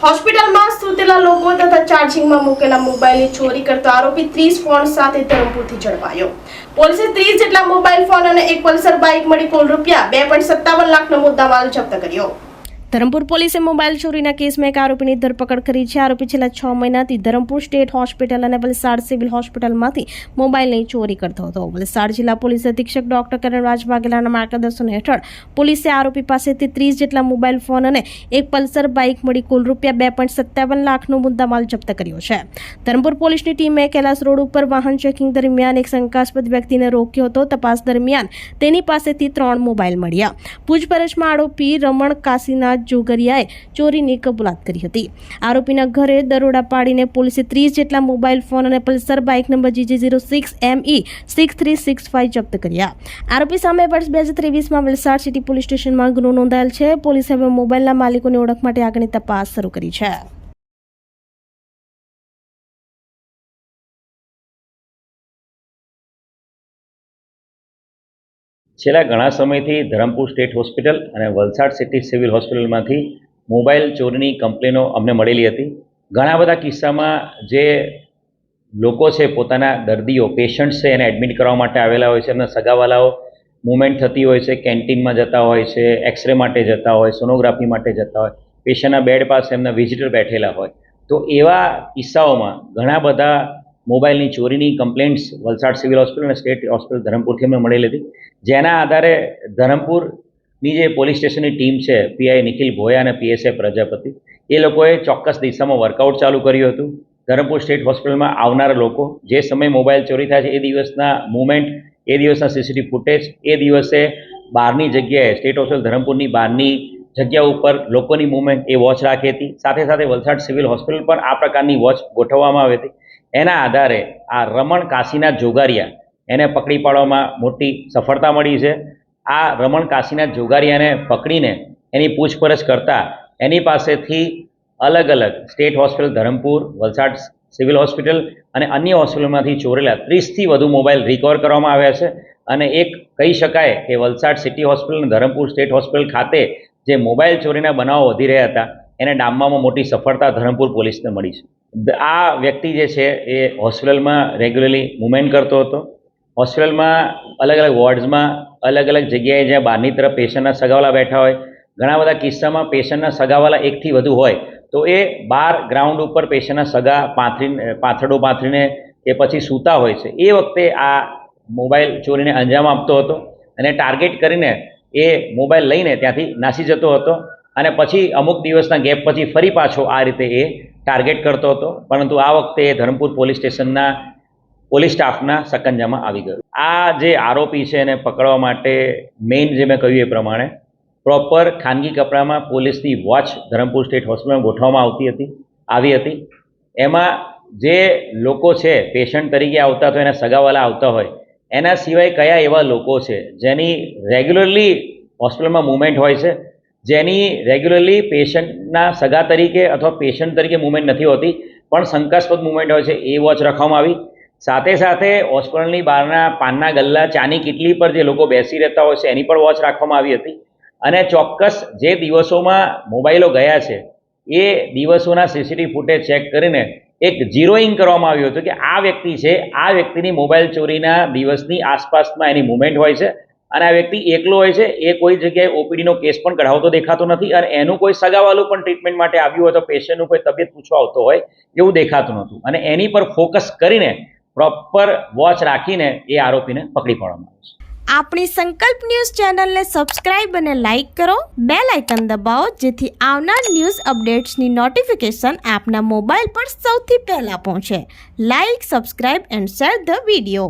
હોસ્પિટલમાં સૂતેલા લોકો તથા ચાર્જિંગમાં મૂકેલા મોબાઈલની ચોરી કરતો આરોપી ત્રીસ ફોન સાથે ધરમપુરથી ઝડપાયો પોલીસે ત્રીસ જેટલા મોબાઈલ ફોન અને એક પલ્સર બાઇક મળી કુલ રૂપિયા બે પોઈન્ટ સત્તાવન લાખનો મુદ્દામાલ જપ્ત કર્યો. ધરમપુર પોલીસે મોબાઈલ ચોરીના કેસમાં એક આરોપીની ધરપકડ કરી છે. આરોપી છેલ્લા છ મહિનાથી ધરમપુર સ્ટેટ હોસ્પિટલ અને વલસાડ સિવિલ હોસ્પિટલમાંથી મોબાઈલની ચોરી કરતો હતો. વલસાડ જિલ્લા પોલીસ અધિક્ષક ડોક્ટર કરણરાજ વાઘેલાના માર્ગદર્શન હેઠળ પોલીસે આરોપી પાસેથી ત્રીસ જેટલા મોબાઈલ ફોન અને એક પલ્સર બાઇક મળી કુલ રૂપિયા બે પોઈન્ટ સત્તાવન લાખનો મુદ્દામાલ જપ્ત કર્યો છે. ધરમપુર પોલીસની ટીમે કૈલાસ રોડ ઉપર વાહન ચેકિંગ દરમિયાન એક શંકાસ્પદ વ્યક્તિને રોક્યો હતો. તપાસ દરમિયાન તેની પાસેથી ત્રણ મોબાઈલ મળ્યા. પૂછપરછમાં આરોપી રમણ કાશીનાથ જોગરિયાએ ચોરીની કબૂલાત કરી હતી. આરોપીના ઘરે દરોડા પાડીને પોલીસે ત્રીસ જેટલા મોબાઈલ ફોન અને Pulsar bike number G G zero six M E six three six five જપ્ત કર્યા. આરોપી સામે વર્ષ બે હજાર ત્રેવીસમાં વલસાડ સિટી પોલીસ સ્ટેશનમાં ગુનો નોંધાયેલ છે. પોલીસે હવે મોબાઈલના માલિકોની ઓળખ માટે આગળની તપાસ શરૂ કરી છે. છેલ્લા ઘણા સમયથી ધરમપુર સ્ટેટ હોસ્પિટલ અને વલસાડ સિટી સિવિલ હોસ્પિટલમાંથી મોબાઈલ ચોરીની કમ્પ્લેનો અમને મળેલી હતી. ઘણા બધા કિસ્સામાં જે લોકો છે પોતાના દર્દીઓ, પેશન્ટ્સ છે એને એડમિટ કરવા માટે આવેલા હોય છે એમના સગાવાલાઓ મુવમેન્ટ થતી હોય છે, કેન્ટીનમાં જતા હોય છે, એક્સરે માટે જતા હોય, સોનોગ્રાફી માટે જતા હોય, પેશન્ટના બેડ પાસે એમના વિઝિટર બેઠેલા હોય. તો એવા કિસ્સાઓમાં ઘણા બધા મોબાઈલની ચોરીની કમ્પ્લેન્ટ્સ વલસાડ સિવિલ હોસ્પિટલ અને સ્ટેટ હોસ્પિટલ ધરમપુરથી અમને મળેલી હતી. જેના આધારે ધરમપુરની જે પોલીસ સ્ટેશનની ટીમ છે, પીઆઈ નિખિલ ભોયા અને પીએસએ પ્રજાપતિ, એ લોકોએ ચોક્કસ દિશામાં વર્કઆઉટ ચાલુ કર્યું હતું. ધરમપુર સ્ટેટ હોસ્પિટલમાં આવનારા લોકો જે સમયે મોબાઈલ ચોરી થાય છે, એ દિવસના મુવમેન્ટ, એ દિવસના સીસીટીવી ફૂટેજ, એ દિવસે બહારની જગ્યાએ, સ્ટેટ હોસ્પિટલ ધરમપુરની બહારની જગ્યા ઉપર લોકોની મુવમેન્ટ એ વોચ રાખી હતી. સાથે સાથે વલસાડ સિવિલ હોસ્પિટલ પર આ પ્રકારની વોચ ગોઠવવામાં આવી હતી. એના આધારે આ રમણ કાશીનાથ જોગારિયા એને પકડી પાડવામાં મોટી સફળતા મળી છે. આ રમણ કાશીનાથ જોગારિયાને પકડીને એની પૂછપરછ કરતાં એની પાસેથી અલગ અલગ state hospital Dharampur, Valsad civil hospital અને અન્ય હોસ્પિટલમાંથી ચોરેલા ત્રીસથી વધુ મોબાઈલ રિકવર કરવામાં આવ્યા છે. અને એક કહી શકાય કે વલસાડ સિટી હોસ્પિટલ અને ધરમપુર સ્ટેટ હોસ્પિટલ ખાતે જે મોબાઈલ ચોરીના બનાવો વધી રહ્યા હતા, એને ડામવામાં મોટી સફળતા ધરમપુર પોલીસને મળી છે. આ વ્યક્તિ જે છે એ હોસ્પિટલમાં રેગ્યુલરલી મુમેન્ટ કરતો હતો. હોસ્પિટલમાં અલગ અલગ વોર્ડ્સમાં અલગ અલગ જગ્યાએ જ્યાં બહારની તરફ પેશન્ટના સગાવાલા બેઠા હોય. ઘણા બધા કિસ્સામાં પેશન્ટના સગાવાલા એકથી વધુ હોય. તો એ બાર ગ્રાઉન્ડ ઉપર પેશન્ટના સગા પાથરી પાથરડો પાથરીને કે પછી સૂતા હોય છે. એ વખતે આ મોબાઈલ ચોરીને અંજામ આપતો હતો અને ટાર્ગેટ કરીને એ મોબાઈલ લઈને ત્યાંથી નાસી જતો હતો અને પછી અમુક દિવસના ગેપ પછી ફરી પાછો આ રીતે એ ટાર્ગેટ કરતો હતો, પરંતુ આ વખતે એ ધરમપુર પોલીસ સ્ટેશનના પોલીસ સ્ટાફના સકંજામાં આવી ગયો. આ જે આરોપી છે એને પકડવા માટે મેઇન જે મેં કહ્યું એ પ્રમાણે પ્રોપર ખાનગી કપડામાં પોલીસની વોચ ધરમપુર સ્ટેટ હોસ્પિટલમાં ગોઠવવામાં આવતી હતી, આવી હતી. એમાં જે લોકો છે, પેશન્ટ તરીકે આવતા તો એના સગાવાલા આવતા હોય, એના સિવાય કયા એવા લોકો છે, જેની રેગ્યુલરલી હોસ્પિટલમાં મુવમેન્ટ હોય છે જેની રેગ્યુલરલી પેશન્ટના સગા તરીકે અથવા પેશન્ટ તરીકે મુવમેન્ટ નથી હોતી, પણ શંકાસ્પદ મુવમેન્ટ હોય છે, એ વોચ રાખવામાં આવી. સાથે સાથે હોસ્પિટલની બહારના પાનના ગલ્લા, ચાની કિટલી પર જે લોકો બેસી રહેતા હોય છે, એની પણ વોચ રાખવામાં આવી હતી. અને ચોક્કસ જે દિવસોમાં મોબાઈલો ગયા છે, એ દિવસોના સીસીટીવી ફૂટેજ ચેક કરીને એક ઝીરોઈંગ કરવામાં આવ્યું હતું કે આ વ્યક્તિ છે, આ વ્યક્તિની મોબાઈલ ચોરીના દિવસની આસપાસમાં એની મુવમેન્ટ હોય છે. અને આ વ્યક્તિ એકલો હોય છે, એ કોઈ જગ્યાએ ઓપીડીનો કેસ પણ કઢાવતો દેખાતો નથી અને એનું કોઈ સગાવાલું પણ ટ્રીટમેન્ટ માટે આવ્યું હોય તો પેશન્ટનું કોઈ તબિયત પૂછવા આવતો હોય એવું દેખાતું નહોતું. અને એની પર ફોકસ કરીને પ્રોપર વોચ રાખીને એ આરોપીને પકડી પાડવામાં આવે છે. આપણી સંકલ્પ ન્યૂઝ ચેનલને સબસ્ક્રાઇબ અને લાઇક કરો. બે લાઇકન દબાવો, જેથી આવનાર ન્યૂઝ અપડેટ્સની નોટિફિકેશન આપના મોબાઈલ પર સૌથી પહેલાં પહોંચે. Like subscribe and share the video